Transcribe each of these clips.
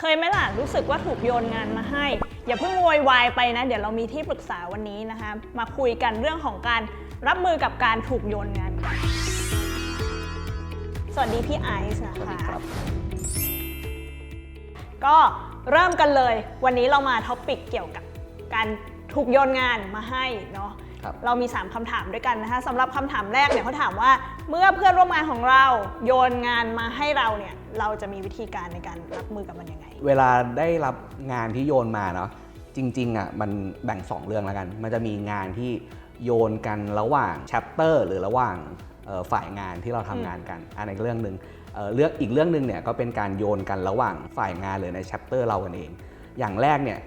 เคยไหมล่ะรู้สึกว่าถูกโยนงานมาให้ อย่าเพิ่งโวยวายไปนะ เดี๋ยวเรามีที่ปรึกษาวันนี้นะคะ มาคุยกันเรื่องของการรับมือกับการถูกโยนงานกันสวัสดีพี่ไอซ์นะคะก็เริ่มกันเลย วันนี้เรามาท็อปิกเกี่ยวกับการถูกโยนงานมาให้เนาะ ครับเรามี 3คำถามด้วยกันนะคะสำหรับคำถามแรกเนี่ยเขาถามว่าเมื่อเพื่อนร่วมงานของเราโยนงานมาให้เราเนี่ยเราจะมีวิธีการในการรับมือกับมันยังไง เวลาได้รับงานที่โยนมาเนาะจริงๆอะมันแบ่ง 2 เรื่องแล้วกัน มันจะมีงานที่โยนกันระหว่างแชปเตอร์หรือระหว่างเอ่อฝ่ายงานที่เราทำงานกัน อันนี้นเรื่องหนึ่งเอ่อเรื่องอีกเรื่องหนึ่งเนี่ยก็เป็นการโยนกันระหว่างฝ่ายงานหรือในแชปเตอร์เรากันเอง อย่างแรกเนี่ย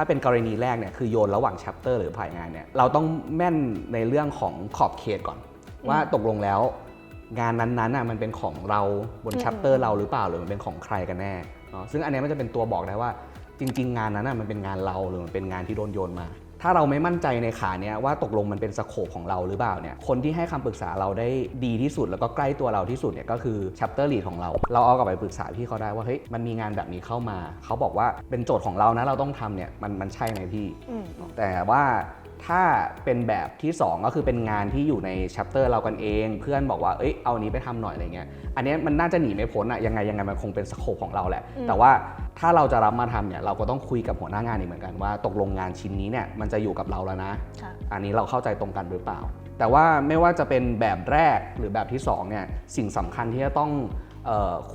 ถ้าเป็นกรณีแรกเนี่ยคือโยนระหว่างแชปเตอร์หรือฝ่ายงานเนี่ยเราต้องแม่นในเรื่องของขอบเขตก่อน ว่าตกลงแล้ว งานนั้นๆน่ะมันเป็นของเราบนอืมแชปเตอร์เราหรือเปล่าหรือมันเป็นของใครกันแน่เนาะซึ่งอันเนี้ยมันจะเป็นตัวบอกได้ว่าจริง ๆ งานนั้นน่ะมันเป็นงานเราหรือมันเป็นงานที่โดนโยนมา ถ้าเราไม่มั่นใจในขาเนี้ยว่าตกลงมันเป็นสโคปของเราหรือเปล่าเนี่ยคนที่ให้คำปรึกษาเราได้ดีที่สุด แล้วก็ใกล้ตัวเราที่สุดเนี่ยก็คือแชปเตอร์ลีดของเรา เราเอากลับไปปรึกษาพี่เขาได้ว่าเฮ้ยมันมีงานแบบนี้เข้ามา เขาบอกว่าเป็นโจทย์ของเรานะเราต้องทำเนี่ยมันมันใช่ไหมพี่อืมแต่ว่า ถ้าเป็นแบบที่ 2 ก็คือเป็นงานที่อยู่ในชัปเตอร์เรากันเอง เพื่อนบอกว่าเอ้ยเอาอันนี้ไปทำหน่อยอะไรเงี้ยอันเนี้ยมันน่าจะหนีไม่พ้นอะยังไงยังไงมันคงเป็นสโคปของเราแหละอืมแต่ว่าถ้าเราจะรับมาทำเนี่ยเราก็ต้องคุยกับหัวหน้างานอีกเหมือนกันว่า ตกลงงานชิ้นนี้เนี่ยมันจะอยู่กับเราแล้วนะค่ะอันนี้เราเข้าใจตรงกันหรือเปล่า แต่ว่าไม่ว่าจะเป็นแบบแรกหรือแบบที่2เนี่ยสิ่งสำคัญที่จะต้องเออ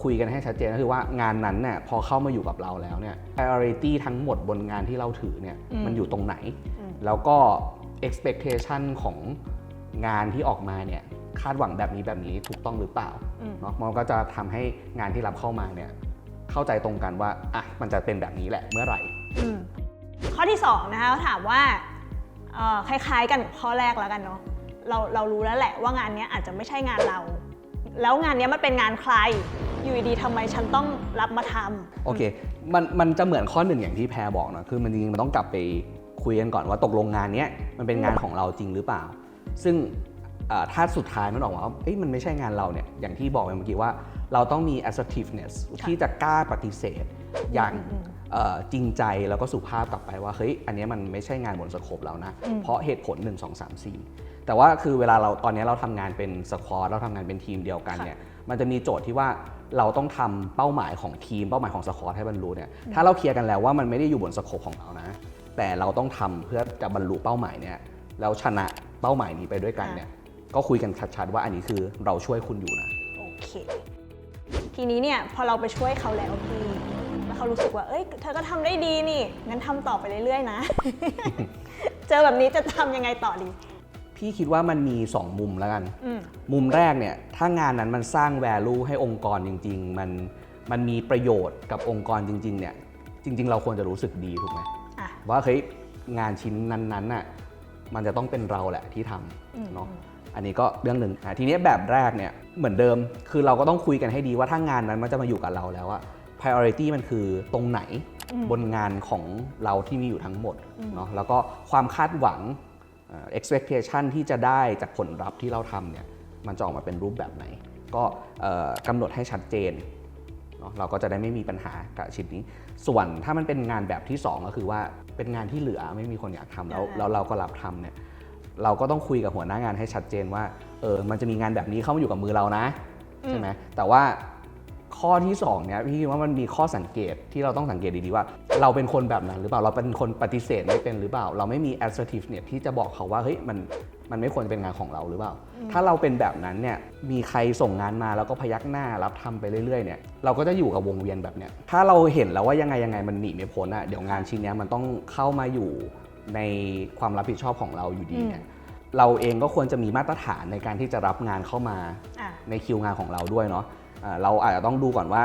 คุยกันให้ชัดเจนก็คือว่างานนั้นเนี่ยพอเข้ามาอยู่กับเราแล้วเนี่ย priority ทั้งหมดบนงานที่เราถือเนี่ยอืมมันอยู่ตรงไหนอืมแล้วก็ expectation ของงานที่ออกมาเนี่ยคาดหวังแบบนี้แบบนี้ถูกต้องหรือเปล่าอืมเนาะมันก็จะทำให้งานที่รับเข้ามาเนี่ยเข้าใจตรงกันว่าอะมันจะเป็นแบบนี้แหละเมื่อไหร่อืมข้อที่2นะคะเขาถามว่าเอ่อคล้ายๆกันกับข้อแรกแล้วกันเนาะเราเรารู้แล้วแหละว่างานเนี้ยอาจจะไม่ใช่งานเรา แล้วงานเนี้ยมันเป็นงานใคร อยู่ดีๆทำไมฉันต้องรับมาทำ โอเค มันมันจะเหมือนข้อหนึ่งอย่างที่แพรบอกเนอะคือมันจริงๆมันต้องกลับไปคุยกันก่อนว่าตกลงงานเนี้ยมันเป็นงานของเราจริงหรือเปล่า ซึ่งเอ่อถ้าสุดท้ายมันออกมาว่าเอ้ยมันไม่ใช่งานเราเนี่ยอย่างที่บอกไปเมื่อกี้ว่าเราต้องมี assertiveness ค่ะที่จะกล้าปฏิเสธอย่างอืมเอ่อจริงใจแล้วก็สุภาพกลับไปว่าเฮ้ยอันเนี้ยมันไม่ใช่งานบนสโคปเรานะอืมเพราะเหตุผล 1 2 3 4 แต่ว่าคือเวลาเราตอนนี้เราทำงานเป็นสควอตเราทำงานเป็นทีมเดียวกันเนี่ยมันจะมีโจทย์ที่ว่าเราต้องทำเป้าหมายของทีมเป้าหมายของสควอตให้บรรลุเนี่ยถ้าเราเคลียร์กันแล้วว่ามันไม่ได้อยู่บนสโคปของเรานะ แต่เราต้องทำเพื่อจะบรรลุเป้าหมายเนี่ยแล้วชนะเป้าหมายนี้ไปด้วยกันเนี่ยก็คุยกันชัดๆว่าอันนี้คือเราช่วยคุณอยู่นะโอเคทีนี้เนี่ยพอเราไปช่วยเขาแล้วพี่แล้วเขารู้สึกว่าเอ้ยเธอก็ทำได้ดีนี่งั้นทำต่อไปเรื่อยๆนะ เจอแบบนี้จะทำยังไงต่อดี พี่คิดว่ามันมี 2 มุมแล้วกันอืมมุมแรกเนี่ยถ้างานนั้นมันสร้าง value ให้องค์กรจริง ๆ มันมันมีประโยชน์กับองค์กรจริง ๆ เนี่ย จริง ๆ เราควรจะรู้สึกดีถูกไหมอะว่าเฮ้ยงานชิ้นนั้นๆน่ะมันจะต้องเป็นเราแหละที่ทอืมำเนาะอันนี้ก็เรื่องหนึ่งอะทีนี้แบบแรกเนี่ยเหมือนเดิม คือเราก็ต้องคุยกันให้ดีว่าถ้างานนั้นมันจะมาอยู่กับเราแล้วอะ priority มันคือตรงไหนอืมบนงานของเราที่มีอยู่ทั้งหมดอืมเนาะแล้วก็ความคาดหวังเอ่อ expectation ที่จะได้จากผลลัพธ์ที่เราทำเนี่ยมันจะออกมาเป็นรูปแบบไหน ก็เอ่อกำหนดให้ชัดเจนเนาะเราก็จะได้ไม่มีปัญหากับชิ้นนี้ ส่วนถ้ามันเป็นงานแบบที่ 2 ก็คือว่าเป็นงานที่เหลือไม่มีคนอยากทำแล้วอ่าแล้วเราก็รับทำเนี่ยเราก็ต้องคุยกับหัวหน้างานให้ชัดเจนว่าเออมันจะมีงานแบบนี้เข้ามาอยู่กับมือเรานะใช่ไหมแต่ว่า ข้อที่สองเนี่ยพี่คิดว่ามันมีข้อสังเกตที่เราต้องสังเกตดีๆว่า เราเป็นคนแบบนั้นหรือเปล่าเราเป็นคนปฏิเสธไม่เป็นหรือเปล่า เราไม่มี assertive เนี่ยที่จะบอกเขาว่าเฮ้ยมันมันไม่ควรจะเป็นงานของเราหรือเปล่า ถ้าเราเป็นแบบนั้นเนี่ยมีใครส่งงานมาแล้วก็พยักหน้ารับทำไปเรื่อยๆเนี่ยเราก็จะอยู่กับวงเวียนแบบเนี้ยถ้าเราเห็นแล้วว่ายังไงยังไงมันหนีไม่พ้นอะเดี๋ยวงานชิ้นเนี้ยมันต้องเข้ามาอยู่ในความรับผิดชอบของเราอยู่ดีเนี่ยเราเองก็ควรจะมีมาตรฐานในการที่จะรับงานเข้ามาอะในคิวงานของเราด้วยเนาะอ่า เราอาจจะต้องดูก่อนว่า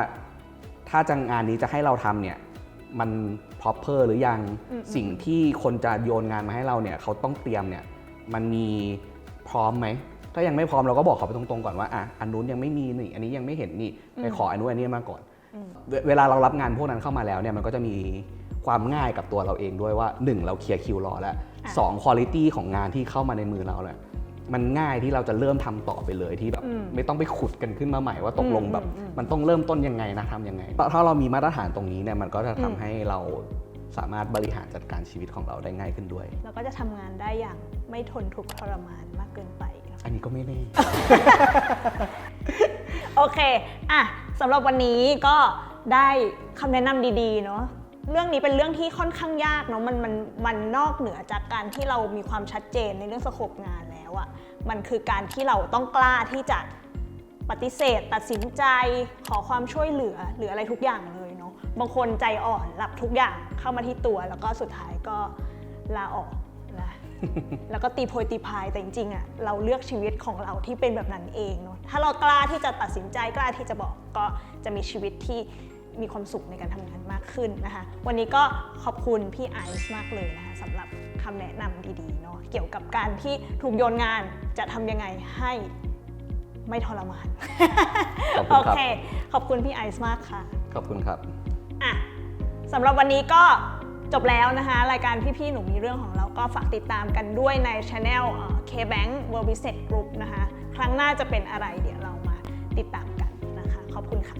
ถ้าจะงานนี้จะให้เราทำเนี่ยมัน proper หรือยังอืมสิ่งที่คนจะโยนงานมาให้เราเนี่ยเขาต้องเตรียมเนี่ยมันมีพร้อมไหมถ้ายังไม่พร้อมเราก็บอกเขาไปตรงๆก่อนว่าอะอันนู้นยังไม่มีนี่อันนี้ยังไม่เห็นนี่ไปขออันนู้นอันนี้มาก่อนอืมเวเวลาเรารับงานพวกนั้นเข้ามาแล้วเนี่ยมันก็จะมีความง่ายกับตัวเราเองด้วยว่า 1 เราเคลียร์คิวรอแล้วอะสองคุณภาพของงานที่เข้ามาในมือเราเนี่ยมันง่ายที่เราจะเริ่มทำต่อไปเลยที่แบบอืม ไม่ต้องไปขุดกันขึ้นมาใหม่ว่าตกลงแบบอืมอืมมันต้องเริ่มต้นยังไงนะทำยังไงถ้าเรามีมาตรฐานตรงนี้เนี่ยมันก็จะทำอืมให้เราสามารถบริหารจัดการชีวิตของเราได้ง่ายขึ้นด้วยเราก็จะทำงานได้อย่างไม่ทนทุกข์ทรมานมากเกินไป อันนี้ก็ไม่แน่โอเค อะสำหรับวันนี้ก็ได้คำแนะนำดีๆ เนาะ เรื่องนี้เป็นเรื่องที่ค่อนข้างยากเนาะมันมันมันนอกเหนือจากการที่เรามีความชัดเจนในเรื่องสโคปงานแล้วอะมันคือการที่เราต้องกล้าที่จะปฏิเสธ ตัดสินใจขอความช่วยเหลือหรืออะไรทุกอย่างเลยเนาะบางคนใจอ่อนรับทุกอย่างเข้ามาที่ตัว แล้วก็สุดท้ายก็ลาออกนะแล้วก็ตีโพยตีพายแต่จริงๆอะเราเลือกชีวิตของเราที่เป็นแบบนั้นเองเนาะถ้าเรากล้าที่จะตัดสินใจกล้าที่จะบอกก็จะมีชีวิตที่ มีความสุขในการทำงานมากขึ้นนะคะ วันนี้ก็ขอบคุณพี่ไอซ์มากเลยนะคะสำหรับคำแนะนำดีๆเนาะเกี่ยวกับการที่ถูกโยนงานจะทำยังไงให้ไม่ทรมานขอบคุณโอครับเค ขอบคุณพี่ไอซ์มากค่ะ ขอบคุณครับอะสำหรับวันนี้ก็จบแล้วนะคะ รายการพี่ๆหนูมีเรื่องของเราก็ฝากติดตามกันด้วยในช anel เอ่อ K-Bank World Business Group นะคะ ครั้งหน้าจะเป็นอะไรเดี๋ยวเรามาติดตามกันนะคะ ขอบคุณค่ะ